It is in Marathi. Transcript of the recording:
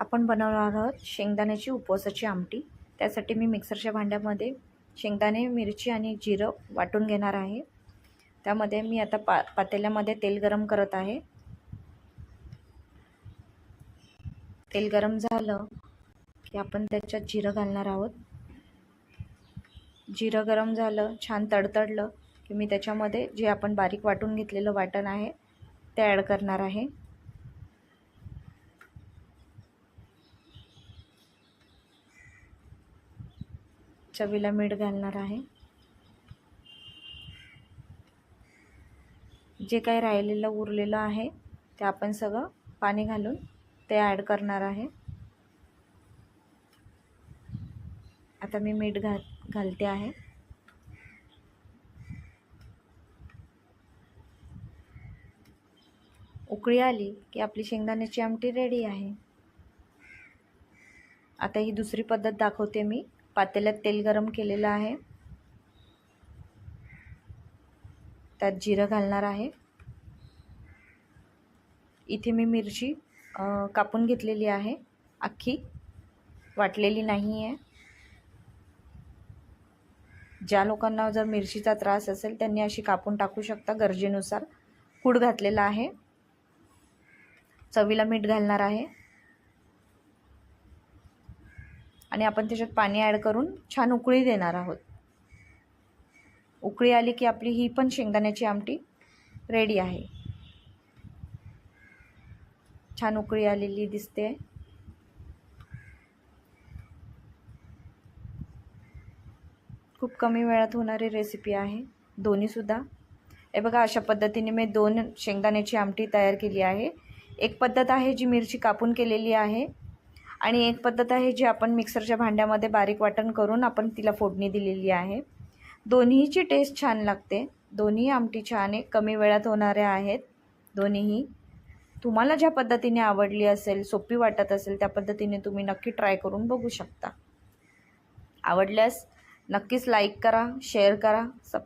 आपण बनवणार आहोत शेंगदाण्याची उपवासाची आमटी. त्यासाठी मी मिक्सरच्या भांड्यामध्ये शेंगदाणे मिरची आणि जिरं वाटून घेणार आहे. त्यामध्ये मी आता पा पातेल्यामध्ये तेल गरम करत आहे. तेल गरम झालं की आपण त्याच्यात जिरं घालणार आहोत. जिरं गरम झालं छान तडतडलं की मी त्याच्यामध्ये जे आपण बारीक वाटून घेतलेलं वाटण आहे ते ॲड करणार आहे. चवीला मीठ घालणार आहे. जे काही राहिलेलं उरलेलं आहे ते आपण सगळं पाणी घालून ते ॲड करणार आहे. आता मी मीठ घा घालते आहे. उकळी आली की आपली शेंगदाण्याची आमटी रेडी आहे. आता ही दुसरी पद्धत दाखवते मी. पातेल्यात तेल गरम केलेलं आहे. त्यात जिरं घालणार आहे. इथे मी मिरची कापून घेतलेली आहे. अख्खी वाटलेली नाही आहे ज्या लोकांना जर मिरचीचा त्रास असेल त्यांनी अशी कापून टाकू शकता गरजेनुसार. कूड घातलेला आहे. चवीला मीठ घालणार आहे. आणि आपण त्याच्यात पाणी ॲड करून छान उकळी देणार आहोत. उकळी आली की आपली ही पण शेंगदाण्याची आमटी रेडी आहे. छान उकळी आलेली दिसते. खूप कमी वेळात होणारी रेसिपी आहे. दोन्हीसुद्धा हे बघा अशा पद्धतीने मी दोन शेंगदाण्याची आमटी तयार केली आहे. एक पद्धत आहे जी मिरची कापून केलेली आहे. आणि एक पद्धत आहे जी आपण मिक्सरच्या भांड्यामध्ये बारीक वाटण करून आपण तिला फोडणी दिलेली आहे. दोन्हीची टेस्ट छान लागते. दोन्ही आमटी छान आहे. कमी वेळात होणाऱ्या आहेत. दोन्हीही. तुम्हाला ज्या पद्धतीने आवडली असेल सोपी वाटत असेल त्या पद्धतीने तुम्ही नक्की ट्राय करून बघू शकता. आवडल्यास नक्कीच लाईक करा शेअर करा सब